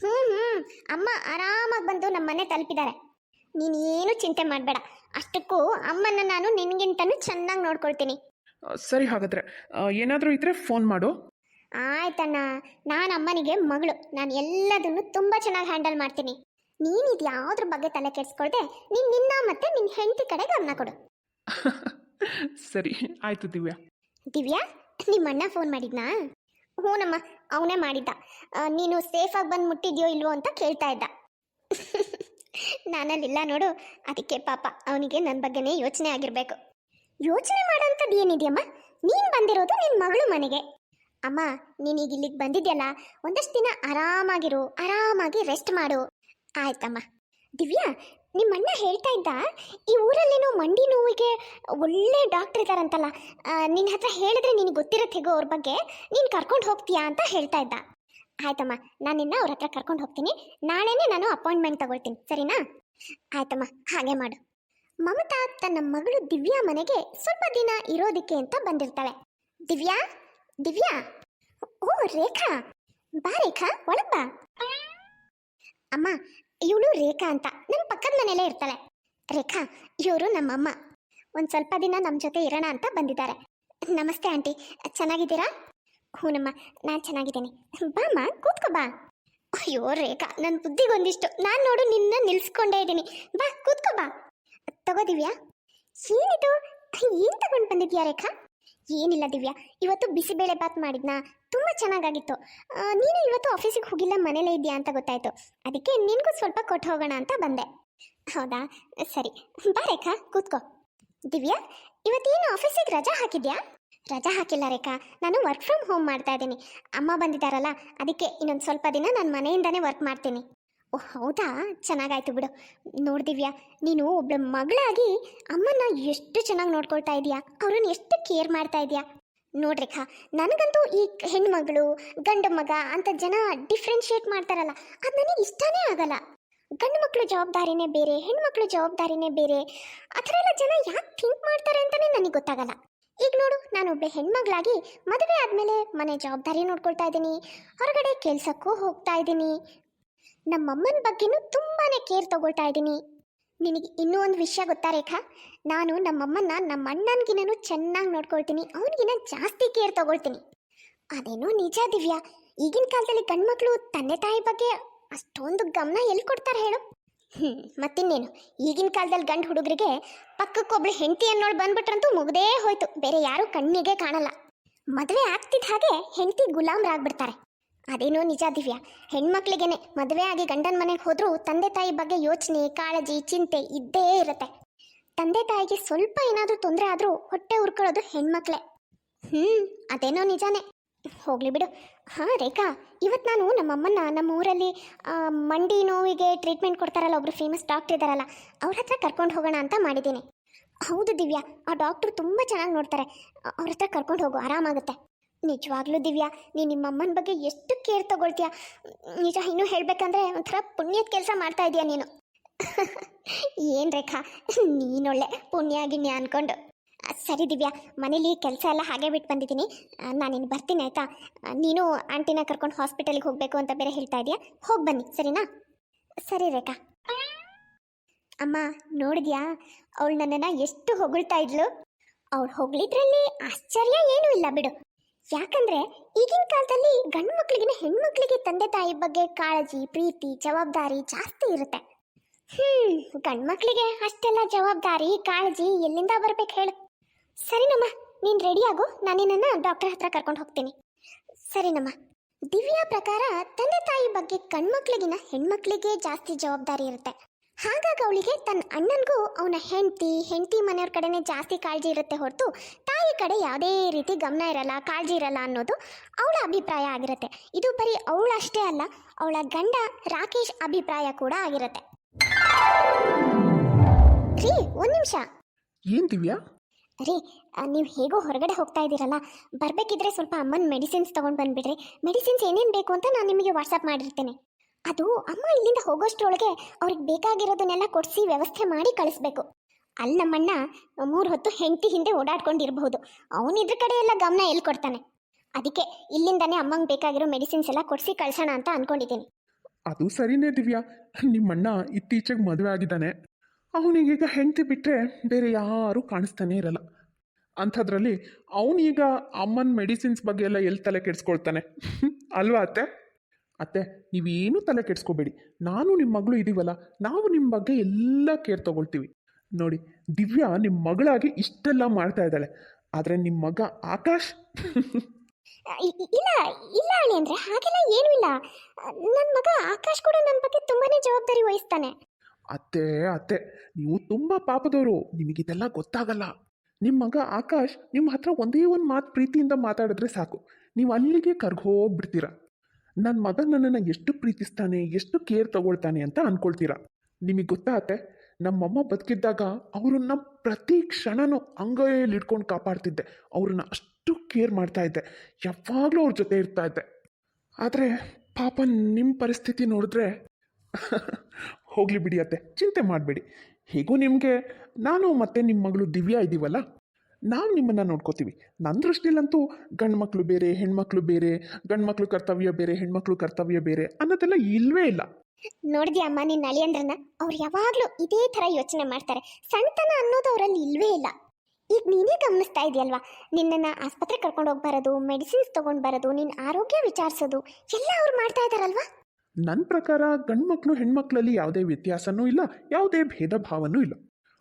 ಹ್ಞೂ ಹ್ಞೂ ಅಮ್ಮ ಆರಾಮಾಗಿ ಬಂದು ನಮ್ಮ ಮನೆ ತಲುಪಿದ್ದಾರೆ. ನೀನು ಏನು ಚಿಂತೆ ಮಾಡಬೇಡ. ಅಷ್ಟಕ್ಕೂ ಅಮ್ಮನ ನಾನು ನಿನಗಿಂತನೂ ಚೆನ್ನಾಗಿ ನೋಡ್ಕೊಳ್ತೀನಿ. ಸರಿ ಹಾಗಾದ್ರೆ ಏನಾದರೂ ಇದ್ರೆ ಫೋನ್ ಮಾಡು. ಆಯ್ತಣ್ಣ. ನಾನು ಅಮ್ಮನಿಗೆ ಮಗಳು. ನಾನು ಎಲ್ಲದನ್ನು ತುಂಬ ಚೆನ್ನಾಗಿ ಹ್ಯಾಂಡಲ್ ಮಾಡ್ತೀನಿ. ನೀನು ಇದು ಯಾವುದ್ರ ಬಗ್ಗೆ ತಲೆ ಕೆಡಿಸ್ಕೊಳ್ದೆ? ನೀನು ನಿನ್ನ ಮತ್ತೆ ನಿನ್ನ ಹೆಂಡತಿ ಕಡೆ ಗಮನ ಕೊಡು. ಸರಿ. ಆಯಿತು ದಿವ್ಯಾ. ದಿವ್ಯಾ ನಿಮ್ಮ ಅಣ್ಣ ಫೋನ್ ಮಾಡಿದ್ನಾ? ಹ್ಞೂನಮ್ಮ ಅವನೇ ಮಾಡಿದ್ದ. ನೀನು ಸೇಫಾಗಿ ಬಂದು ಮುಟ್ಟಿದ್ಯೋ ಇಲ್ವೋ ಅಂತ ಕೇಳ್ತಾ ಇದ್ದ. ನಾನಲ್ಲಿಲ್ಲ ನೋಡು, ಅದಕ್ಕೆ ಪಾಪ ಅವನಿಗೆ ನನ್ನ ಬಗ್ಗೆನೇ ಯೋಚನೆ ಆಗಿರಬೇಕು. ಯೋಚನೆ ಮಾಡೋಂಥದ್ದು ಏನಿದೆಯಮ್ಮ? ನೀನು ಬಂದಿರೋದು ನಿನ್ನ ಮಗಳು ಮನೆಗೆ. ಅಮ್ಮ, ನೀನೀಗ ಇಲ್ಲಿಗೆ ಬಂದಿದ್ಯಲ್ಲ, ಒಂದಷ್ಟು ದಿನ ಆರಾಮಾಗಿರು, ಆರಾಮಾಗಿ ರೆಸ್ಟ್ ಮಾಡು. ಆಯ್ತಮ್ಮ. ದಿವ್ಯಾ ನಿಮ್ಮ ಅಣ್ಣ ಹೇಳ್ತಾ ಇದ್ದ, ಈ ಊರಲ್ಲೇನೋ ಮಂಡಿ ನೋವಿಗೆ ಒಳ್ಳೆ ಡಾಕ್ಟರ್ ಇದ್ದಾರಂತಲ್ಲ ನಿನ್ನ ಹತ್ರ ಹೇಳಿದ್ರೆ ನಿನಗೆ ಗೊತ್ತಿರುತ್ತೆ ಹೇಗೋ ಅವ್ರ ಬಗ್ಗೆ, ನೀನು ಕರ್ಕೊಂಡು ಹೋಗ್ತೀಯಾ ಅಂತ ಹೇಳ್ತಾ ಇದ್ದ. ಆಯ್ತಮ್ಮ, ನಾನು ನಿನ್ನ ಅವ್ರ ಹತ್ರ ಕರ್ಕೊಂಡು ಹೋಗ್ತೀನಿ, ನಾಳೆನೇ ನಾನು ಅಪಾಯಿಂಟ್ಮೆಂಟ್ ತಗೊಳ್ತೀನಿ, ಸರಿನಾ? ಆಯ್ತಮ್ಮ, ಹಾಗೆ ಮಾಡು. ಮಮತಾ ತನ್ನ ಮಗಳು ದಿವ್ಯಾ ಮನೆಗೆ ಸ್ವಲ್ಪ ದಿನ ಇರೋದಕ್ಕೆ ಅಂತ ಬಂದಿರ್ತಾಳೆ. ದಿವ್ಯಾ? ದಿವ್ಯಾ? ಓ, ರೇಖಾ? ಬಾ ರೇಖಾ ಒಳಪ್ಪ ಅಮ್ಮ ಇವಳು ರೇಖಾ ಅಂತ. ನಮ್ಮ ಪಕ್ಕದ ಮನೆಯಲ್ಲೇ ಇರ್ತಾಳೆ. ರೇಖಾ, ಇವರು ನಮ್ಮಮ್ಮ. ಒಂದು ಸ್ವಲ್ಪ ದಿನ ನಮ್ಮ ಜೊತೆ ಇರೋಣ ಅಂತ ಬಂದಿದ್ದಾರೆ. ನಮಸ್ತೆ ಆಂಟಿ. ಚೆನ್ನಾಗಿದ್ದೀರಾ? ಹೂನಮ್ಮ, ನಾನು ಚೆನ್ನಾಗಿದ್ದೀನಿ. ಬಾಮ್ಮ, ಕೂತ್ಕೋ ಬಾ. ಅಯ್ಯೋ ರೇಖಾ ನನ್ನ ಬುದ್ಧಿಗೊಂದಿಷ್ಟು. ನಾನು ನೋಡು, ನಿನ್ನ ನಿಲ್ಸ್ಕೊಂಡೇ ಇದ್ದೀನಿ. ಬಾ, ಕೂತ್ಕೋ ಬಾ. ತಗೋ ದಿವ್ಯಾ ಏನಿದು? ಏನು ತಗೊಂಡು ಬಂದಿದ್ಯಾ ರೇಖಾ? ಏನಿಲ್ಲ ದಿವ್ಯಾ, ಇವತ್ತು ಬಿಸಿಬೇಳೆ ಬಾತ್ ಮಾಡಿದ್ನಾ? ತುಂಬ ಚೆನ್ನಾಗಾಗಿತ್ತು. ನೀನು ಇವತ್ತು ಆಫೀಸಿಗೆ ಹೋಗಿಲ್ಲ, ಮನೇಲೇ ಇದೆಯಾ ಅಂತ ಗೊತ್ತಾಯ್ತು. ಅದಕ್ಕೆ ನಿನಗೂ ಸ್ವಲ್ಪ ಕೊಟ್ಟು ಹೋಗೋಣ ಅಂತ ಬಂದೆ. ಹೌದಾ? ಸರಿ. ಬಾ ರೇಖಾ, ಕೂತ್ಕೋ. ದಿವ್ಯಾ, ಇವತ್ತೇನು ಆಫೀಸಿಗೆ ರಜಾ ಹಾಕಿದ್ಯಾ? ರಜಾ ಹಾಕಿಲ್ಲ ರೇಖಾ, ನಾನು ವರ್ಕ್ ಫ್ರಮ್ ಹೋಮ್ ಮಾಡ್ತಾ ಇದ್ದೀನಿ. ಅಮ್ಮ ಬಂದಿದ್ದಾರಲ್ಲ, ಅದಕ್ಕೆ ಇನ್ನೊಂದು ಸ್ವಲ್ಪ ದಿನ ನಾನು ಮನೆಯಿಂದನೇ ವರ್ಕ್ ಮಾಡ್ತೀನಿ. ಓಹ್, ಹೌದಾ? ಚೆನ್ನಾಗಾಯ್ತು ಬಿಡು. ನೋಡ್ದಿವ್ಯಾ ನೀನು ಒಬ್ಬ ಮಗಳಾಗಿ ಅಮ್ಮನ ಎಷ್ಟು ಚೆನ್ನಾಗಿ ನೋಡ್ಕೊಳ್ತಾ ಇದೀಯಾ? ಅವ್ರನ್ನ ಎಷ್ಟು ಕೇರ್ ಮಾಡ್ತಾ ಇದೀಯಾ? ನೋಡ್ರೇಖಾ ನನಗಂತೂ ಈ ಹೆಣ್ಮಗಳು, ಗಂಡು ಮಗ ಅಂತ ಜನ ಡಿಫ್ರೆನ್ಶಿಯೇಟ್ ಮಾಡ್ತಾರಲ್ಲ, ಅದು ನನಗೆ ಇಷ್ಟನೇ ಆಗಲ್ಲ. ಗಂಡು ಮಕ್ಕಳ ಜವಾಬ್ದಾರಿನೇ ಬೇರೆ ಹೆಣ್ಮಕ್ಳು ಜವಾಬ್ದಾರಿನೇ ಬೇರೆ, ಆ ಥರ ಎಲ್ಲ ಜನ ಯಾಕೆ ಥಿಂಕ್ ಮಾಡ್ತಾರೆ ಅಂತಲೇ ನನಗೆ ಗೊತ್ತಾಗಲ್ಲ. ಈಗ ನೋಡು, ನಾನು ಒಬ್ಬ ಹೆಣ್ಮಗಳಾಗಿ ಮದುವೆ ಆದಮೇಲೆ ಮನೆ ಜವಾಬ್ದಾರಿ ನೋಡ್ಕೊಳ್ತಾ ಇದ್ದೀನಿ. ಹೊರಗಡೆ ಕೆಲಸಕ್ಕೂ ಹೋಗ್ತಾ ಇದ್ದೀನಿ. ನಮ್ಮಮ್ಮನ ಬಗ್ಗೆನೂ ತುಂಬಾ ಕೇರ್ ತಗೊಳ್ತಾ ಇದ್ದೀನಿ. ನಿನಗೆ ಇನ್ನೂ ಒಂದು ವಿಷಯ ಗೊತ್ತಾ ರೇಖಾ? ನಾನು ನಮ್ಮಮ್ಮನ್ನ ನಮ್ಮ ಅಣ್ಣನಿಗಿನೂ ಚೆನ್ನಾಗಿ ನೋಡ್ಕೊಳ್ತೀನಿ, ಅವನಿಗಿನ ಜಾಸ್ತಿ ಕೇರ್ ತಗೊಳ್ತೀನಿ. ಅದೇನೋ ನಿಜ ದಿವ್ಯಾ, ಈಗಿನ ಕಾಲದಲ್ಲಿ ಗಂಡ್ಮಕ್ಳು ತಂದೆ ತಾಯಿ ಬಗ್ಗೆ ಅಷ್ಟೊಂದು ಗಮನ ಎಲ್ಲಿ ಕೊಡ್ತಾರೆ ಹೇಳು? ಹ್ಞೂ ಮತ್ತಿನ್ನೇನು, ಈಗಿನ ಕಾಲದಲ್ಲಿ ಗಂಡು ಹುಡುಗರಿಗೆ ಪಕ್ಕಕ್ಕೊಬ್ಳು ಹೆಂಡತಿ ಅನ್ನೋಳು ಬಂದ್ಬಿಟ್ರಂತೂ ಮುಗ್ದೇ ಹೋಯ್ತು, ಬೇರೆ ಯಾರೂ ಕಣ್ಣಿಗೆ ಕಾಣಲ್ಲ. ಮದುವೆ ಆಗ್ತಿದ್ದ ಹಾಗೆ ಹೆಂಡತಿ ಗುಲಾಮ್ರಾಗ್ಬಿಡ್ತಾರೆ. ಅದೇನೋ ನಿಜ ದಿವ್ಯಾ. ಹೆಣ್ಮಕ್ಳಿಗೇನೆ ಮದುವೆ ಆಗಿ ಗಂಡನ ಮನೆಗೆ ಹೋದ್ರೂ ತಂದೆ ತಾಯಿ ಬಗ್ಗೆ ಯೋಚನೆ, ಕಾಳಜಿ, ಚಿಂತೆ ಇದ್ದೇ ಇರುತ್ತೆ. ತಂದೆ ತಾಯಿಗೆ ಸ್ವಲ್ಪ ಏನಾದರೂ ತೊಂದರೆ ಆದರೂ ಹೊಟ್ಟೆ ಉರ್ಕೊಳ್ಳೋದು ಹೆಣ್ಮಕ್ಳೆ. ಹ್ಞೂ ಅದೇನೋ ನಿಜಾನೇ. ಹೋಗ್ಲಿ ಬಿಡು. ಹಾಂ, ರೇಖಾ ಇವತ್ತು ನಾನು ನಮ್ಮಮ್ಮನ ನಮ್ಮ ಊರಲ್ಲಿ ಮಂಡಿ ನೋವಿಗೆ ಟ್ರೀಟ್ಮೆಂಟ್ ಕೊಡ್ತಾರಲ್ಲ ಒಬ್ರು ಫೇಮಸ್ ಡಾಕ್ಟರ್ ಇದ್ದಾರಲ್ಲ ಅವ್ರ ಹತ್ರ ಕರ್ಕೊಂಡು ಹೋಗೋಣ ಅಂತ ಮಾಡಿದ್ದೀನಿ. ಹೌದು ದಿವ್ಯಾ, ಆ ಡಾಕ್ಟ್ರು ತುಂಬ ಚೆನ್ನಾಗಿ ನೋಡ್ತಾರೆ. ಅವ್ರ ಹತ್ರ ಕರ್ಕೊಂಡು ಹೋಗು, ಆರಾಮಾಗುತ್ತೆ. ನಿಜವಾಗ್ಲೂ ದಿವ್ಯಾ ನೀನು ನಿಮ್ಮ ಅಮ್ಮನ ಬಗ್ಗೆ ಎಷ್ಟು ಕೇರ್ ತಗೊಳ್ತೀಯ? ನಿಜ, ಇನ್ನೂ ಹೇಳಬೇಕಂದ್ರೆ ಒಂಥರ ಪುಣ್ಯದ ಕೆಲಸ ಮಾಡ್ತಾ ಇದೀಯ ನೀನು? ಏನು ರೇಖಾ, ನೀನೊಳ್ಳೆ ಪುಣ್ಯ ಗಿಣ್ಯ ಅನ್ಕೊಂಡು ಸರಿ ದಿವ್ಯಾ, ಮನೇಲಿ ಕೆಲಸ ಎಲ್ಲ ಹಾಗೆ ಬಿಟ್ಟು ಬಂದಿದ್ದೀನಿ. ನಾನಿನ್ನು ಬರ್ತೀನಿ ಆಯ್ತಾ? ನೀನು ಆಂಟಿನ ಕರ್ಕೊಂಡು ಹಾಸ್ಪಿಟಲ್ಗೆ ಹೋಗಬೇಕು ಅಂತ ಬೇರೆ ಹೇಳ್ತಾ ಇದೀಯಾ? ಹೋಗಿ ಬನ್ನಿ, ಸರಿನಾ? ಸರಿ ರೇಖಾ. ಅಮ್ಮ, ನೋಡಿದ್ಯಾ? ಅವಳು ನನ್ನನ್ನು ಎಷ್ಟು ಹೊಗಳ್ತಾ ಇದ್ಲು? ಅವಳು ಹೊಗಳಿದ್ರಲ್ಲಿ ಆಶ್ಚರ್ಯ ಏನೂ ಇಲ್ಲ ಬಿಡು. ಯಾಕಂದ್ರೆ ಈಗಿನ ಕಾಲದಲ್ಲಿ ಗಂಡು ಮಕ್ಕಳಿಗಿನ ಹೆಣ್ಮಕ್ಳಿಗೆ ತಂದೆ ತಾಯಿ ಬಗ್ಗೆ ಕಾಳಜಿ, ಪ್ರೀತಿ, ಜವಾಬ್ದಾರಿ ಜಾಸ್ತಿ ಇರುತ್ತೆ. ಹ್ಮ್ ಗಂಡು ಮಕ್ಕಳಿಗೆ ಅಷ್ಟೆಲ್ಲ ಜವಾಬ್ದಾರಿ, ಕಾಳಜಿ ಎಲ್ಲಿಂದ ಬರ್ಬೇಕು ಹೇಳು? ಸರಿನಮ್ಮ ನೀನು ರೆಡಿ ಆಗು, ನಾನು ನಿನ್ನನ್ನು ಡಾಕ್ಟರ್ ಹತ್ರ ಕರ್ಕೊಂಡು ಹೋಗ್ತೀನಿ. ಸರಿನಮ್ಮ ದಿವ್ಯಾ ಪ್ರಕಾರ ತಂದೆ ತಾಯಿ ಬಗ್ಗೆ ಗಂಡ್ಮಕ್ಳಿಗಿನ ಹೆಣ್ಮಕ್ಳಿಗೆ ಜಾಸ್ತಿ ಜವಾಬ್ದಾರಿ ಇರುತ್ತೆ. ಹಾಗಾಗಿ ಅವಳಿಗೆ ತನ್ನ ಅಣ್ಣನಿಗೂ ಅವನ ಹೆಂಡತಿ ಹೆಂಡತಿ ಮನೆಯವ್ರ ಕಡೆನೇ ಜಾಸ್ತಿ ಕಾಳಜಿ ಇರುತ್ತೆ ಹೊರತು ತಾಯಿ ಕಡೆ ಯಾವುದೇ ರೀತಿ ಗಮನ ಇರಲ್ಲ ಕಾಳಜಿ ಇರಲ್ಲ ಅನ್ನೋದು ಅವಳ ಅಭಿಪ್ರಾಯ ಆಗಿರುತ್ತೆ. ಇದು ಬರೀ ಅವಳಷ್ಟೇ ಅಲ್ಲ ಅವಳ ಗಂಡ ರಾಕೇಶ್ ಅಭಿಪ್ರಾಯ ಕೂಡ ಆಗಿರುತ್ತೆ. ರೀ ಒಂದು ನಿಮಿಷ. ಏನ್ ದಿವ್ಯಾ? ರೀ ನೀವು ಹೇಗೋ ಹೊರಗಡೆ ಹೋಗ್ತಾ ಇದ್ದೀರಲ್ಲ ಬರಬೇಕಿದ್ರೆ ಸ್ವಲ್ಪ ಅಮ್ಮನ ಮೆಡಿಸಿನ್ಸ್ ತೊಗೊಂಡು ಬಂದುಬಿಡ್ರಿ. ಮೆಡಿಸಿನ್ಸ್ ಏನೇನು ಬೇಕು ಅಂತ ನಾನು ನಿಮಗೆ ವಾಟ್ಸಪ್ ಮಾಡಿರ್ತೇನೆ. ಅದು ಅಮ್ಮ ಇಲ್ಲಿಂದ ಹೋಗೋಷ್ಟ್ರೊಳಗೆ ಅವ್ರಿಗೆ ಬೇಕಾಗಿರೋದನ್ನೆಲ್ಲ ಕೊಡಿಸಿ ವ್ಯವಸ್ಥೆ ಮಾಡಿ ಕಳಿಸ್ಬೇಕು. ಅಲ್ಲಿ ನಮ್ಮಣ್ಣ ಮೂರು ಹೊತ್ತು ಹೆಂಡತಿ ಹಿಂದೆ ಓಡಾಡ್ಕೊಂಡಿರಬಹುದು. ಅವನು ಇದ್ರ ಕಡೆ ಎಲ್ಲ ಗಮನ ಎಲ್ಲಿ ಕೊಡ್ತಾನೆ? ಅದಕ್ಕೆ ಇಲ್ಲಿಂದಾನೇ ಅಮ್ಮಂಗೆ ಬೇಕಾಗಿರೋ ಮೆಡಿಸಿನ್ಸ್ ಎಲ್ಲ ಕೊಡಿಸಿ ಕಳ್ಸೋಣ ಅಂತ ಅನ್ಕೊಂಡಿದ್ದೀನಿ. ಅದು ಸರಿನೇ ದಿವ್ಯಾ. ನಿಮ್ಮಣ್ಣ ಇತ್ತೀಚೆಗೆ ಮದುವೆ ಆಗಿದ್ದಾನೆ. ಅವನಿಗೀಗ ಹೆಂಡತಿ ಬಿಟ್ಟರೆ ಬೇರೆ ಯಾರೂ ಕಾಣಿಸ್ತಾನೆ ಇರಲ್ಲ. ಅಂಥದ್ರಲ್ಲಿ ಅವನೀಗ ಅಮ್ಮನ ಮೆಡಿಸಿನ್ಸ್ ಬಗ್ಗೆ ಎಲ್ಲ ಎಲ್ಲಿ ತಲೆ ಕೆಡಿಸ್ಕೊಳ್ತಾನೆ? ಅಲ್ವಾ ಅತ್ತೆ? ಅತ್ತೆ ನೀವೇನೂ ತಲೆ ಕೆಡಿಸ್ಕೋಬೇಡಿ. ನಾನು ನಿಮ್ಮ ಮಗಳು ಇದ್ದೀವಲ್ಲ ನಾವು ನಿಮ್ಮ ಬಗ್ಗೆ ಎಲ್ಲ ಕೇರ್ ತಗೊಳ್ತೀವಿ. ನೋಡಿ ದಿವ್ಯಾ ನಿಮ್ಮ ಮಗಳಾಗಿ ಇಷ್ಟೆಲ್ಲ ಮಾಡ್ತಾ ಇದ್ದಾಳೆ. ಆದರೆ ನಿಮ್ಮ ಮಗ ಆಕಾಶ್? ಇಲ್ಲ ಇಲ್ಲ ಅಳಿ ಅಂದ್ರೆ ಹಾಗೆಲ್ಲ ಏನೂ ಇಲ್ಲ. ನನ್ನ ಮಗ ಆಕಾಶ್ ಕೂಡ ನನ್ನ ಬಗ್ಗೆ ತುಂಬಾನೇ ಜವಾಬ್ದಾರಿ ವಹಿಸ್ತಾನೆ. ಅತ್ತೆ ಅತ್ತೆ ನೀವು ತುಂಬ ಪಾಪದವರು. ನಿಮಗಿದೆಲ್ಲ ಗೊತ್ತಾಗಲ್ಲ. ನಿಮ್ಮ ಮಗ ಆಕಾಶ್ ನಿಮ್ಮ ಹತ್ರ ಒಂದೇ ಒಂದು ಮಾತು ಪ್ರೀತಿಯಿಂದ ಮಾತಾಡಿದ್ರೆ ಸಾಕು. ನೀವು ಅಲ್ಲಿಗೆ ಕರ್ಗೋಗ್ಬಿಡ್ತೀರ. ನನ್ನ ಮಗ ನನ್ನನ್ನು ಎಷ್ಟು ಪ್ರೀತಿಸ್ತಾನೆ, ಎಷ್ಟು ಕೇರ್ ತಗೊಳ್ತಾನೆ ಅಂತ ಅನ್ಕೊಳ್ತೀರಾ? ನಿಮಗೆ ಗೊತ್ತಾಗತ್ತೆ ನಮ್ಮಮ್ಮ ಬದುಕಿದ್ದಾಗ ಅವ್ರನ್ನ ಪ್ರತಿ ಕ್ಷಣನೂ ಅಂಗೈಯಲ್ಲಿ ಇಟ್ಕೊಂಡು ಕಾಪಾಡ್ತಿದ್ದೆ. ಅವ್ರನ್ನ ಅಷ್ಟು ಕೇರ್ ಮಾಡ್ತಾ ಇದ್ದೆ. ಯಾವಾಗಲೂ ಅವ್ರ ಜೊತೆ ಇರ್ತಾ ಇದ್ದೆ. ಆದರೆ ಪಾಪ ನಿಮ್ಮ ಪರಿಸ್ಥಿತಿ ನೋಡಿದ್ರೆ ಹೋಗಲಿ ಬಿಡಿ ಅತ್ತೆ. ಚಿಂತೆ ಮಾಡಬೇಡಿ. ಹೇಗೂ ನಿಮಗೆ? ನಾನು ಮತ್ತೆ ನಿಮ್ಮ ಮಗಳು ದಿವ್ಯಾ ಇದ್ದೀವಲ್ಲ ನಾವು ನಿಮ್ಮನ್ನು ನೋಡ್ಕೋತೀವಿ. ನನ್ನ ದೃಷ್ಟಿಲಂತೂ ಗಂಡು ಮಕ್ಕಳು ಬೇರೆ ಹೆಣ್ಮಕ್ಳು ಬೇರೆ ಗಂಡು ಮಕ್ಕಳು ಕರ್ತವ್ಯ ಬೇರೆ ಹೆಣ್ಮಕ್ಳು ಕರ್ತವ್ಯ ಬೇರೆ ಅನ್ನೋದೆಲ್ಲ ಇಲ್ವೇ ಇಲ್ಲ. ನೋಡಿದ್ಯಾ ಅಮ್ಮ ನಿನ್ನ ಅಳಿಯಂದ್ರನ್ನ ಅವ್ರು ಯಾವಾಗಲೂ ಇದೇ ತರ ಯೋಚನೆ ಮಾಡ್ತಾರೆ. ಸಣ್ಣತನ ಅನ್ನೋದು ಅವರಲ್ಲಿ ಇಲ್ವೇ ಇಲ್ಲ. ಈಗ ನೀನೇ ಗಮನಿಸ್ತಾ ಇದೆಯಲ್ವಾ ನಿನ್ನನ್ನು ಆಸ್ಪತ್ರೆ ಕರ್ಕೊಂಡು ಹೋಗಿ ಬರೋದು ಮೆಡಿಸಿನ್ಸ್ ತಗೊಂಡ್ ಬರೋದು ನಿನ್ನ ಆರೋಗ್ಯ ವಿಚಾರಿಸೋದು ಎಲ್ಲ ಅವ್ರು ಮಾಡ್ತಾ ಇದಾರಲ್ವಾ ನನ್ನ ಪ್ರಕಾರ ಗಂಡು ಮಕ್ಕಳು ಹೆಣ್ಮಕ್ಳಲ್ಲಿ ಯಾವುದೇ ವ್ಯತ್ಯಾಸನೂ ಇಲ್ಲ ಯಾವುದೇ ಭೇದ ಭಾವನೂ ಇಲ್ಲ.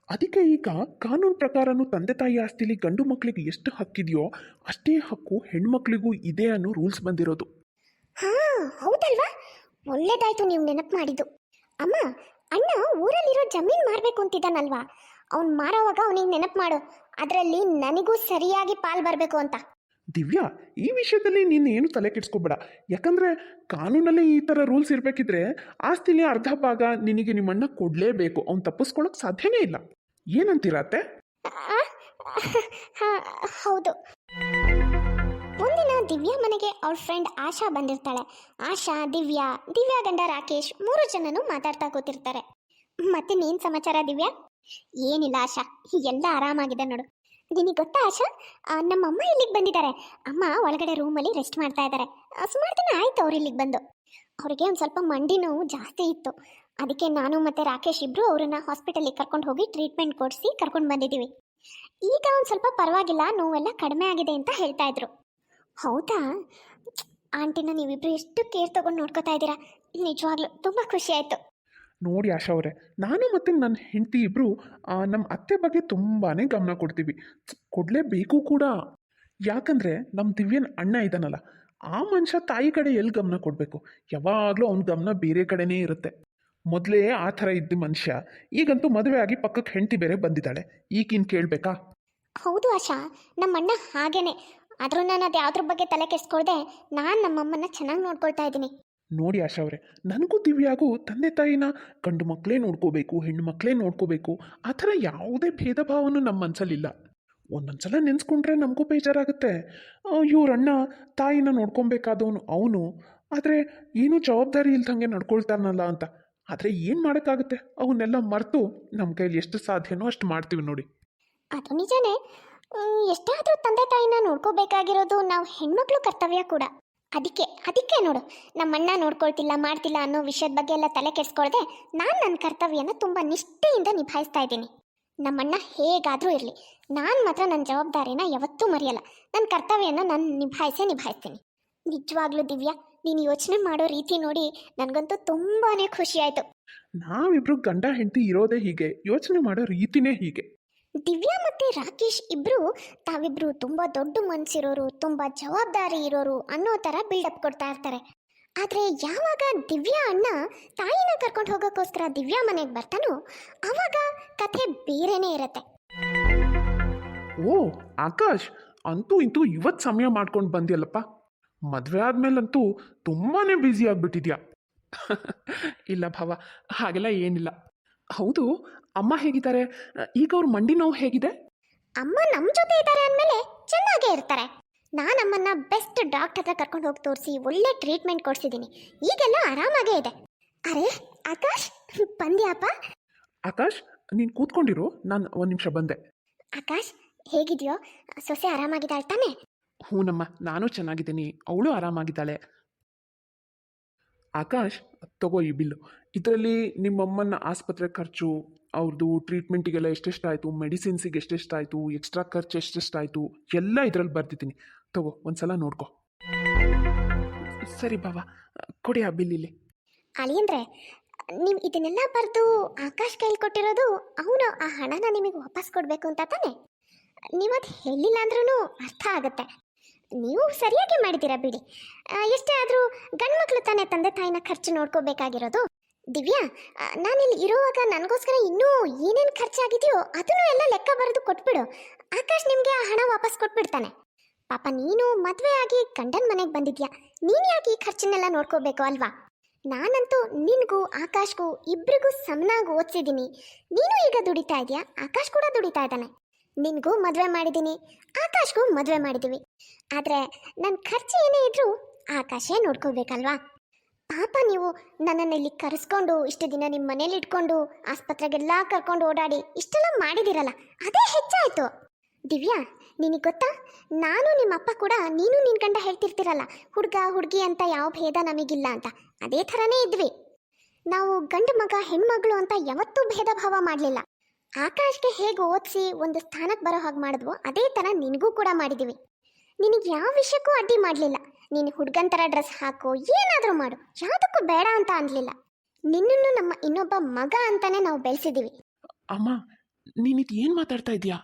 ಅದಕ್ಕೆ ಈಗ ಕಾನೂನು ಪ್ರಕಾರನೂ ತಂದೆ ತಾಯಿ ಆಸ್ತಿಲಿ ಗಂಡು ಮಕ್ಕಳಿಗೆ ಎಷ್ಟು ಹಕ್ಕಿದೆಯೋ ಅಷ್ಟೇ ಹಕ್ಕು ಹೆಣ್ಮಕ್ಳಿಗೂ ಇದೆ ಅನ್ನೋ ರೂಲ್ಸ್ ಬಂದಿರೋದು. ಹಾ ಹೌದಲ್ವಾ? ಒಳ್ಳೇದಾಯ್ತು ನೀವು ನೆನಪು ಮಾಡಿದ್ದು. ಅಮ್ಮ ಅಣ್ಣ ಊರಲ್ಲಿರೋ ಜಮೀನ್ ಮಾರ್ಬೇಕು ಅಂತಿದ್ದಾನಲ್ವಾ? ಅವ್ನು ಮಾರೋವಾಗ ಅವನಿಗೆ ನೆನಪು ಮಾಡು. ಅದರಲ್ಲಿ ನನಗೂ ಸರಿಯಾಗಿ ಪಾಲ್ ಬರಬೇಕು ಅಂತ. ದಿವ್ಯಾ ಈ ವಿಷಯದಲ್ಲಿ ನೀನು ಏನು ತಲೆ ಕೆಡಿಸ್ಕೋಬೇಡ. ಯಾಕಂದ್ರೆ ಕಾನೂನಲ್ಲಿ ಈ ಥರ ರೂಲ್ಸ್ ಇರಬೇಕಿದ್ರೆ ಆಸ್ತಿಲಿ ಅರ್ಧ ಭಾಗ ನಿನಗೆ ನಿಮ್ಮಣ್ಣ ಕೊಡಲೇಬೇಕು. ಅವ್ನು ತಪ್ಪಿಸ್ಕೊಳಕ್ ಸಾಧ್ಯನೇ ಇಲ್ಲ. ಏನಂತೀರ ಅತ್ತೆ ಹೌದು. ಒಂದಿನ ದಿವ್ಯಾ ಮನೆಗೆ ಅವ್ರ ಫ್ರೆಂಡ್ ಆಶಾ ಬಂದಿರ್ತಾಳೆ. ಆಶಾ, ದಿವ್ಯಾ ದಿವ್ಯಾ ಗಂಡ ರಾಕೇಶ್ ಮೂರು ಜನನು ಮಾತಾಡ್ತಾ ಕೂತಿರ್ತಾರೆ. ಮತ್ತೆ ನೀನ್ ಸಮಾಚಾರ, ದಿವ್ಯಾ? ಏನಿಲ್ಲ ಆಶಾ, ಎಲ್ಲ ಆರಾಮಾಗಿದೆ ನೋಡು. ನಿನಗೆ ಗೊತ್ತಾ ಆಶಾ? ನಮ್ಮ ಅಮ್ಮ ಇಲ್ಲಿಗೆ ಬಂದಿದ್ದಾರೆ. ಅಮ್ಮ ಒಳಗಡೆ ರೂಮಲ್ಲಿ ರೆಸ್ಟ್ ಮಾಡ್ತಾ ಇದ್ದಾರೆ. ಸುಮಾರು ದಿನ ಆಯ್ತು ಅವ್ರು ಇಲ್ಲಿಗೆ ಬಂದು. ಅವರಿಗೆ ಒಂದು ಸ್ವಲ್ಪ ಮಂಡಿ ನೋವು ಜಾಸ್ತಿ ಇತ್ತು. ಅದಕ್ಕೆ ನಾನು ಮತ್ತೆ ರಾಕೇಶ್ ಇಬ್ರು ಅವ್ರನ್ನ ಹಾಸ್ಪಿಟಲಿಗೆ ಕರ್ಕೊಂಡು ಹೋಗಿ ಟ್ರೀಟ್ಮೆಂಟ್ ಕೊಡಿಸಿ ಕರ್ಕೊಂಡು ಬಂದಿದ್ದೀವಿ ಈಗ ಒಂದು ಸ್ವಲ್ಪ ಪರವಾಗಿಲ್ಲ, ನೋವೆಲ್ಲ ಕಡಿಮೆ ಆಗಿದೆ ಅಂತ ಹೇಳ್ತಾ ಇದ್ರು. ಹೌದಾ? ಆಂಟಿನ ನೀವಿಬ್ರು ಎಷ್ಟು ಕೇರ್ ತಗೊಂಡು ನೋಡ್ಕೋತಾ ಇದ್ದೀರಾ? ನಿಜವಾಗ್ಲೂ ತುಂಬ ಖುಷಿ ಆಯಿತು. ನೋಡಿ ಆಶಾ ಅವರೇ, ನಾನು ಮತ್ತು ನನ್ನ ಹೆಂಡತಿ ಇಬ್ಬರು ನಮ್ಮ ಅತ್ತೆ ಬಗ್ಗೆ ತುಂಬಾ ಗಮನ ಕೊಡ್ತೀವಿ. ಕೊಡಲೇಬೇಕು ಕೂಡ. ಯಾಕಂದರೆ ನಮ್ಮ ದಿವ್ಯನ ಅಣ್ಣ ಇದ್ದಾನಲ್ಲ, ಆ ಮನುಷ್ಯ ತಾಯಿ ಕಡೆ ಎಲ್ಲಿ ಗಮನ ಕೊಡಬೇಕು? ಯಾವಾಗಲೂ ಅವ್ನ ಗಮನ ಬೇರೆ ಕಡೆನೇ ಇರುತ್ತೆ. ಮೊದಲೇ ಆ ಥರ ಇದ್ದ ಮನುಷ್ಯ. ಈಗಂತೂ ಮದುವೆ ಆಗಿ ಪಕ್ಕಕ್ಕೆ ಹೆಂಡತಿ ಬೇರೆ ಬಂದಿದ್ದಾಳೆ. ಈಗಿನ ಕೇಳಬೇಕಾ? ಹೌದು ಆಶಾ ನಮ್ಮಣ್ಣ ಹಾಗೇನೆ. ಆದರೂ ನಾನು ಅದು ಯಾವ್ದ್ರ ಬಗ್ಗೆ ತಲೆ ಕೆಡಿಸ್ಕೊಳ್ದೆ ನಾನು ನಮ್ಮಮ್ಮನ ಚೆನ್ನಾಗಿ ನೋಡ್ಕೊಳ್ತಾ ಇದ್ದೀನಿ. ನೋಡಿ ಆಶಾ ಅವರೇ ನನಗೂ ದಿವ್ಯಾಗೂ ತಂದೆ ತಾಯಿನ ಗಂಡು ಮಕ್ಕಳೇ ನೋಡ್ಕೋಬೇಕು ಹೆಣ್ಣು ಮಕ್ಕಳೇ ನೋಡ್ಕೋಬೇಕು ಆ ಥರ ಯಾವುದೇ ಭೇದ ಭಾವನೂ ನಮ್ಮ ಮನಸ್ಸಲ್ಲಿಲ್ಲ ಒಂದೊಂದ್ಸಲ ನೆನೆಸ್ಕೊಂಡ್ರೆ ನಮಗೂ ಬೇಜಾರಾಗುತ್ತೆ. ಇವ್ರ ಅಣ್ಣ ತಾಯಿನ ನೋಡ್ಕೊಬೇಕಾದವನು ಅವನು. ಆದರೆ ಏನೂ ಜವಾಬ್ದಾರಿ ಇಲ್ದಂಗೆ ನಡ್ಕೊಳ್ತಾನಲ್ಲ ಅಂತ. ಆದರೆ ಏನು ಮಾಡೋಕ್ಕಾಗುತ್ತೆ? ಅವನ್ನೆಲ್ಲ ಮರೆತು ನಮ್ಮ ಕೈಲಿ ಎಷ್ಟು ಸಾಧ್ಯನೋ ಅಷ್ಟು ಮಾಡ್ತೀವಿ ನೋಡಿ. ಅದು ನಿಜನೇ ಎಷ್ಟೇ ಎಷ್ಟಾದ್ರೂ ತಂದೆ ತಾಯಿನ ನೋಡ್ಕೋಬೇಕಾಗಿರೋದು ನಾವು ಹೆಣ್ಮಕ್ಳು ಕರ್ತವ್ಯ ಕೂಡ. ಅದಕ್ಕೆ ಅದಕ್ಕೆ ನೋಡು, ನಮ್ಮಣ್ಣ ನೋಡ್ಕೊಳ್ತಿಲ್ಲ, ಮಾಡ್ತಿಲ್ಲ ಅನ್ನೋ ವಿಷಯದ ಬಗ್ಗೆ ಎಲ್ಲ ತಲೆ ಕೆಡಿಸ್ಕೊಳ್ದೆ ನಾನು ನನ್ನ ಕರ್ತವ್ಯನ ತುಂಬ ನಿಷ್ಠೆಯಿಂದ ನಿಭಾಯಿಸ್ತಾ ಇದ್ದೀನಿ. ನಮ್ಮಣ್ಣ ಹೇಗಾದರೂ ಇರಲಿ, ನಾನು ಮಾತ್ರ ನನ್ನ ಜವಾಬ್ದಾರಿನ ಯಾವತ್ತೂ ಮರೆಯಲ್ಲ. ನನ್ನ ಕರ್ತವ್ಯನ ನಾನು ನಿಭಾಯಿಸೇ ನಿಭಾಯಿಸ್ತೀನಿ. ನಿಜವಾಗ್ಲೂ ದಿವ್ಯಾ ನೀನು ಯೋಚನೆ ಮಾಡೋ ರೀತಿ ನೋಡಿ ನನಗಂತೂ ತುಂಬಾ ಖುಷಿ ಆಯ್ತು. ನಾವಿಬ್ರು ಗಂಡ ಹೆಂಡತಿ ಇರೋದೇ ಹೀಗೆ ಯೋಚನೆ ಮಾಡೋ ರೀತಿನೇ ಹೀಗೆ. ದಿವ್ಯಾ ಮತ್ತೆ ರಾಕೇಶ್ ಇಬ್ರು ತಾವಿಬ್ರು ತುಂಬಾ ದೊಡ್ಡ ಮನ್ಸಿರೋರು ತುಂಬಾ ಜವಾಬ್ದಾರಿ ಇರೋರು ಅನ್ನೋ ತರ ಬಿಲ್ಡಪ್ ಕೊಡ್ತಾ ಇರ್ತಾರೆ. ಆದ್ರೆ ಯಾವಾಗ ದಿವ್ಯಾ ಅಣ್ಣ ತಾಯಿನ ಕರ್ಕೊಂಡು ಹೋಗೋಕ್ಕೋಸ್ಕರ ದಿವ್ಯಾ ಮನೆಗೆ ಬರ್ತಾನೋ ಅವಾಗ ಕಥೆ ಬೇರೆನೇ ಇರತ್ತೆ. ಓ ಆಕಾಶ್ ಅಂತೂ ಇಂತೂ ಇವತ್ತು ಸಮಯ ಮಾಡ್ಕೊಂಡು ಬಂದಿಯಲ್ಲಪ್ಪ. ಮದುವೆ ಆದ್ಮೇಲಂತೂ ತುಂಬಾ ಬ್ಯುಸಿ ಆಗಿಬಿಟ್ಟಿದ್ಯಾ? ಇಲ್ಲ ಭಾವ ಹಾಗೆಲ್ಲ ಏನಿಲ್ಲ. ಹೌದು ಅಮ್ಮ ಹೇಗಿದ್ದಾರೆ? ಈಗ ಅವ್ರ ಮಂಡಿ ನೋವು ಹೇಗಿದೆ? ಅಮ್ಮ ನಮ್ಮ ಜೊತೆ ಇದ್ದಾರೆ ಅಂದಮೇಲೆ ಚೆನ್ನಾಗೇ ಇರ್ತಾರೆ. ನಾನು ಅಮ್ಮನ್ನ ಬೆಸ್ಟ್ ಡಾಕ್ಟರ್ ಹತ್ರ ಕರ್ಕೊಂಡು ಹೋಗಿ ತೋರಿಸಿ ಒಳ್ಳೆ ಟ್ರೀಟ್ಮೆಂಟ್ ಕೊಡ್ಸಿದ್ದೀನಿ. ಈಗೆಲ್ಲ ಆರಾಮಾಗೇ ಇದೆ. ಅರೆ ಆಕಾಶ್ ಬಂದ್ಯಾಪ? ಆಕಾಶ್ ನೀನು ಕೂತ್ಕೊಂಡಿರು ನಾನು ಒಂದು ನಿಮಿಷ ಬಂದೆ. ಆಕಾಶ್ ಹೇಗಿದ್ಯೋ? ಸೊಸೆ ಆರಾಮಾಗಿದ್ದಾಳೆ ತಾನೆ? ಹ್ಞೂನಮ್ಮ ನಾನು ಚೆನ್ನಾಗಿದ್ದೀನಿ, ಅವಳು ಆರಾಮಾಗಿದ್ದಾಳೆ. ಆಕಾಶ್, ತಗೋ ಈ ಬಿಲ್ಲು. ಇದರಲ್ಲಿ ನಿಮ್ಮಮ್ಮನ ಆಸ್ಪತ್ರೆ ಖರ್ಚು ಅವ್ರದ್ದು ಟ್ರೀಟ್ಮೆಂಟಿಗೆಲ್ಲ ಎಷ್ಟೆಷ್ಟಾಯಿತು, ಮೆಡಿಸಿನ್ಸಿಗೆ ಎಷ್ಟೆಷ್ಟಾಯಿತು, ಎಕ್ಸ್ಟ್ರಾ ಖರ್ಚು ಎಷ್ಟೆಷ್ಟಾಯಿತು, ಎಲ್ಲ ಇದರಲ್ಲಿ ಬರ್ದಿದ್ದೀನಿ. ತಗೋ, ಒಂದ್ಸಲ ನೋಡ್ಕೊ. ಸರಿ ಬಾಬಾ ಕೊಡಿ ಆ ಬಿಲ್ ಇಲ್ಲಿ. ಅಲಿಯಂದ್ರೆ ನೀವು ಇದನ್ನೆಲ್ಲ ಬರೆದು ಆಕಾಶ್ ಕೈಲಿ ಕೊಟ್ಟಿರೋದು ಅವನು, ಆ ಹಣನ ನಿಮಗೆ ವಾಪಸ್ ಕೊಡಬೇಕು ಅಂತ ತಾನೆ? ನೀವದು ಹೇಳಿಲ್ಲ ಅಂದ್ರೂ ಅರ್ಥ ಆಗುತ್ತೆ. ನೀವು ಸರಿಯಾಗಿ ಮಾಡಿದ್ದೀರಾ ಬಿಡಿ. ಎಷ್ಟೇ ಆದರೂ ಗಂಡು ಮಕ್ಕಳು ತಾನೇ ತಂದೆ ತಾಯಿನ ಖರ್ಚು ನೋಡ್ಕೋಬೇಕಾಗಿರೋದು. ದಿವ್ಯಾ ನಾನಿಲ್ಲಿ ಇರುವಾಗ ನನಗೋಸ್ಕರ ಇನ್ನೂ ಏನೇನು ಖರ್ಚಾಗಿದೆಯೋ ಅದನ್ನು ಎಲ್ಲ ಲೆಕ್ಕ ಬರೆದು ಕೊಟ್ಬಿಡು. ಆಕಾಶ್ ನಿಮಗೆ ಆ ಹಣ ವಾಪಸ್ ಕೊಟ್ಬಿಡ್ತಾನೆ. ಪಾಪ ನೀನು ಮದುವೆ ಆಗಿ ಗಂಡನ ಮನೆಗೆ ಬಂದಿದ್ಯಾ? ನೀನು ಯಾಕೆ ಈ ಖರ್ಚನ್ನೆಲ್ಲ ನೋಡ್ಕೋಬೇಕು ಅಲ್ವಾ? ನಾನಂತೂ ನಿನಗೂ ಆಕಾಶ್ಗೂ ಇಬ್ಬರಿಗೂ ಸಮನಾಗಿ ಓದಿಸಿದ್ದೀನಿ. ನೀನು ಈಗ ದುಡಿತಾ ಇದೆಯಾ? ಆಕಾಶ್ ಕೂಡ ದುಡಿತಾ ಇದ್ದಾನೆ. ನಿನಗೂ ಮದುವೆ ಮಾಡಿದ್ದೀನಿ. ಆಕಾಶ್ಗೂ ಮದುವೆ ಮಾಡಿದ್ದೀವಿ. ಆದರೆ ನನ್ನ ಖರ್ಚು ಏನೇ ಇದ್ರೂ ಆಕಾಶ ನೋಡ್ಕೋಬೇಕಲ್ವಾ? ಪಾಪ ನೀವು ನನ್ನನ್ನು ಇಲ್ಲಿ ಕರೆಸ್ಕೊಂಡು ಇಷ್ಟು ದಿನ ನಿಮ್ಮ ಮನೇಲಿ ಇಟ್ಕೊಂಡು ಆಸ್ಪತ್ರೆಗೆಲ್ಲ ಕರ್ಕೊಂಡು ಓಡಾಡಿ ಇಷ್ಟೆಲ್ಲ ಮಾಡಿದಿರಲ್ಲ ಅದೇ ಹೆಚ್ಚಾಯಿತು. ದಿವ್ಯಾ, ನಿನಗೆ ಗೊತ್ತಾ? ನಾನು ನಿಮ್ಮ ಅಪ್ಪ ಕೂಡ ನೀನು ನಿನ್ ಗಂಡ ಹೇಳ್ತಿರ್ತಿರಲ್ಲ, ಹುಡುಗ, ಹುಡುಗಿ ಅಂತ ಯಾವ ಭೇದ ನಮಗಿಲ್ಲ ಅಂತ, ಅದೇ ಥರನೇ ಇದ್ವಿ. ನಾವು ಗಂಡು ಮಗ, ಹೆಣ್ಮಗಳು ಅಂತ ಯಾವತ್ತೂ ಭೇದ ಭಾವ ಮಾಡಲಿಲ್ಲ. ಆಕಾಶ್ಗೆ ಹೇಗೆ ಓದಿಸಿ ಒಂದು ಸ್ಥಾನಕ್ಕೆ ಬರೋ ಹಾಗೆ ಮಾಡಿದ್ವೋ ಅದೇ ಥರ ನಿನಗೂ ಕೂಡ ಮಾಡಿದ್ದೀವಿ ನಿನಗೆ ಯಾವ ವಿಷಯಕ್ಕೂ ಅಡ್ಡಿ ಮಾಡಲಿಲ್ಲ. ನೀನು ಹುಡುಗನ ಥರ ಡ್ರೆಸ್ ಹಾಕೋ ಏನಾದರೂ ಮಾಡು. ಯಾವುದಕ್ಕೂ ಬೇಡ ಅಂತ ಅನ್ಲಿಲ್ಲ. ನಿನ್ನನ್ನು ನಮ್ಮ ಇನ್ನೊಬ್ಬ ಮಗ ಅಂತಾನೆ ನಾವು ಬೆಳೆಸಿದ್ದೀವಿ ಅಮ್ಮ ನೀನಿದು ಏನು ಮಾತಾಡ್ತಾ ಇದೀಯಾ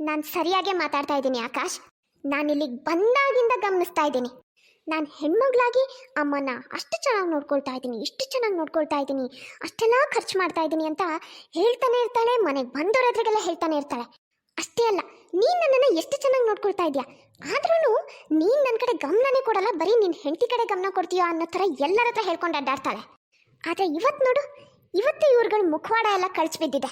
ನಾನು ಸರಿಯಾಗೇ ಮಾತಾಡ್ತಾ ಇದ್ದೀನಿ ಆಕಾಶ್. ನಾನು ಇಲ್ಲಿಗೆ ಬಂದಾಗಿಂದ ಗಮನಿಸ್ತಾ ಇದ್ದೀನಿ. ನಾನು ಹೆಣ್ಮಗಳಾಗಿ ಅಮ್ಮನ ಅಷ್ಟು ಚೆನ್ನಾಗಿ ನೋಡ್ಕೊಳ್ತಾ ಇದ್ದೀನಿ ಇಷ್ಟು ಚೆನ್ನಾಗಿ ನೋಡ್ಕೊಳ್ತಾ ಇದ್ದೀನಿ ಅಷ್ಟೆಲ್ಲ ಖರ್ಚು ಮಾಡ್ತಾ ಇದ್ದೀನಿ ಅಂತ ಹೇಳ್ತಾನೆ ಇರ್ತಾಳೆ ಮನೆಗೆ ಬಂದವ್ರ ಎದುರಿಗೆಲ್ಲ ಹೇಳ್ತಾನೆ ಇರ್ತಾಳೆ. ಅಷ್ಟೇ ಅಲ್ಲ, ನೀನ್ ನನ್ನನ್ನು ಎಷ್ಟು ಚೆನ್ನಾಗಿ ನೋಡ್ಕೊಳ್ತಾ ಇದೆಯಾ? ಆದ್ರೂ ನೀನ್ ನನ್ನ ಕಡೆ ಗಮನನೇ ಕೊಡಲ್ಲ, ಬರೀ ನಿನ್ನ ಹೆಂಡತಿ ಕಡೆ ಗಮನ ಕೊಡ್ತೀಯೋ ಅನ್ನೋ ಥರ ಎಲ್ಲರ ಹತ್ರ ಹೇಳ್ಕೊಂಡು ಅಡ್ಡಾಡ್ತಾಳೆ. ಆದ್ರೆ ಇವತ್ತು ನೋಡು, ಇವತ್ತು ಇವ್ರುಗಳ ಮುಖವಾಡ ಎಲ್ಲ ಕಳ್ಸಿ ಬಿದ್ದಿದೆ.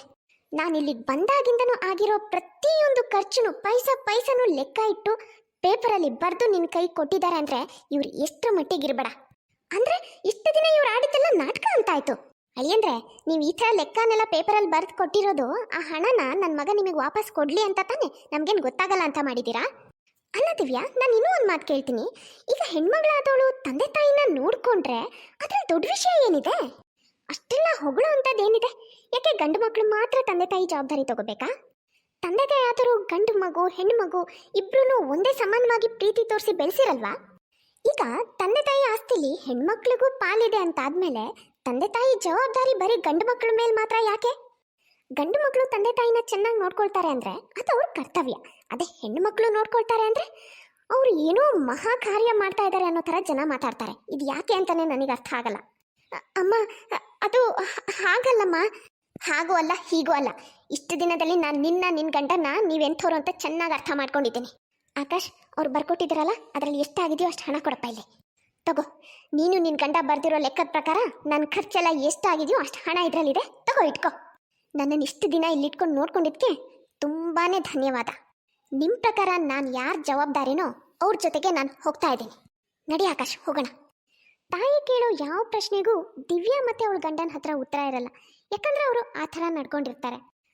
ನಾನು ಇಲ್ಲಿಗೆ ಬಂದಾಗಿಂದನೂ ಆಗಿರೋ ಪ್ರತಿಯೊಂದು ಖರ್ಚುನು ಪೈಸಾ ಪೈಸನೂ ಲೆಕ್ಕ ಇಟ್ಟು ಪೇಪರಲ್ಲಿ ಬರೆದು ನಿನ್ನ ಕೈ ಕೊಟ್ಟಿದ್ದಾರೆ ಅಂದ್ರೆ ಇವ್ರು ಎಷ್ಟರ ಮಟ್ಟಿಗೆ ಅಂದ್ರೆ ಇಷ್ಟು ದಿನ ಇವ್ರು ಆಡಿದ್ದೆಲ್ಲ ನಾಟಕ ಅಂತಾಯ್ತು. ಅಳಿಯಂದ್ರೆ, ನೀವು ಈ ಥರ ಲೆಕ್ಕನೆಲ್ಲ ಪೇಪರಲ್ಲಿ ಬರೆದು ಕೊಟ್ಟಿರೋದು ಆ ಹಣನ ನನ್ನ ಮಗ ನಿಮಗೆ ವಾಪಸ್ ಕೊಡಲಿ ಅಂತ ತಾನೆ ನಮಗೇನು ಗೊತ್ತಾಗಲ್ಲ ಅಂತ ಮಾಡಿದ್ದೀರಾ ಅಲ್ಲ ದಿವ್ಯಾ, ನಾನು ಇನ್ನೂ ಒಂದು ಮಾತು ಕೇಳ್ತೀನಿ. ಈಗ ಹೆಣ್ಮಗಳಾದವಳು ತಂದೆ ತಾಯಿನ ನೋಡಿಕೊಂಡ್ರೆ ಅದ್ರಲ್ಲಿ ದೊಡ್ಡ ವಿಷಯ ಏನಿದೆ? ಅಷ್ಟೆಲ್ಲ ಹೊಗಳೋ ಅಂಥದ್ದೇನಿದೆ ಯಾಕೆ ಗಂಡು ಮಕ್ಕಳು ಮಾತ್ರ ತಂದೆ ತಾಯಿ ಜವಾಬ್ದಾರಿ ತಗೋಬೇಕಾ? ತಂದೆ ತಾಯಿ ಆದರೂ ಗಂಡು ಮಗು, ಹೆಣ್ಣು ಮಗು ಇಬ್ಬರೂ ಒಂದೇ ಸಮಾನವಾಗಿ ಪ್ರೀತಿ ತೋರಿಸಿ ಬೆಳೆಸಿರಲ್ವಾ? ಈಗ ತಂದೆ ತಾಯಿ ಆಸ್ತಿಲಿ ಹೆಣ್ಮಕ್ಳಿಗೂ ಪಾಲಿದೆ ಅಂತ ಆದ್ಮೇಲೆ ತಂದೆ ತಾಯಿ ಜವಾಬ್ದಾರಿ ಬರೀ ಗಂಡು ಮಕ್ಕಳ ಮೇಲೆ ಮಾತ್ರ ಯಾಕೆ? ಗಂಡು ಮಕ್ಕಳು ತಂದೆ ತಾಯಿನ ಚೆನ್ನಾಗಿ ನೋಡ್ಕೊಳ್ತಾರೆ ಅಂದ್ರೆ ಅದು ಅವ್ರ ಕರ್ತವ್ಯ. ಅದೇ ಹೆಣ್ಣು ಮಕ್ಕಳು ನೋಡ್ಕೊಳ್ತಾರೆ ಅಂದ್ರೆ ಅವ್ರು ಏನೋ ಮಹಾ ಕಾರ್ಯ ಮಾಡ್ತಾ ಇದ್ದಾರೆ ಅನ್ನೋ ಥರ ಜನ ಮಾತಾಡ್ತಾರೆ. ಇದು ಯಾಕೆ ಅಂತಲೇ ನನಗೆ ಅರ್ಥ ಆಗಲ್ಲ. ಅಮ್ಮ ಅದು ಹಾಗಲ್ಲಮ್ಮ. ಹಾಗೂ ಅಲ್ಲ, ಹೀಗೂ ಅಲ್ಲ. ಇಷ್ಟು ದಿನದಲ್ಲಿ ನಾನು ನಿನ್ನ ನಿನ್ನ ಗಂಡನ ನೀವೆಂಥವ್ರು ಅಂತ ಚೆನ್ನಾಗಿ ಅರ್ಥ ಮಾಡ್ಕೊಂಡಿದ್ದೀನಿ. ಆಕಾಶ್, ಅವ್ರು ಬರ್ಕೊಟ್ಟಿದ್ದೀರಲ್ಲ ಅದರಲ್ಲಿ ಎಷ್ಟಾಗಿದೆಯೋ ಅಷ್ಟು ಹಣ ಕೊಡಪ್ಪ ಇಲ್ಲಿ. ತಗೋ, ನೀನು ನಿನ್ನ ಗಂಡ ಬರ್ದಿರೋ ಲೆಕ್ಕದ ಪ್ರಕಾರ ನನ್ನ ಖರ್ಚೆಲ್ಲ ಎಷ್ಟಾಗಿದೆಯೋ ಅಷ್ಟು ಹಣ ಇದರಲ್ಲಿದೆ, ತಗೋ ಇಟ್ಕೋ. ನನ್ನನ್ನು ಇಷ್ಟು ದಿನ ಇಲ್ಲಿ ಇಟ್ಕೊಂಡು ನೋಡ್ಕೊಂಡಿದ್ದಕ್ಕೆ ತುಂಬಾ ಧನ್ಯವಾದ. ನಿಮ್ಮ ಪ್ರಕಾರ ನಾನು ಯಾರ ಜವಾಬ್ದಾರಿನೋ ಅವ್ರ ಜೊತೆಗೆ ನಾನು ಹೋಗ್ತಾ ಇದ್ದೀನಿ. ನಡಿ ಆಕಾಶ್, ಹೋಗೋಣ. ತಾಯಿ ಕೇಳೋ ಯಾವ ಪ್ರಶ್ನೆಗೂ ದಿವ್ಯಾ ಮತ್ತು ಅವಳ ಗಂಡನ ಹತ್ರ ಉತ್ತರ ಇರಲ್ಲ. ಯಾಕಂದ್ರೆ ಅವರು ಆ ಥರ ನಡ್ಕೊಂಡಿರ್ತಾರೆ.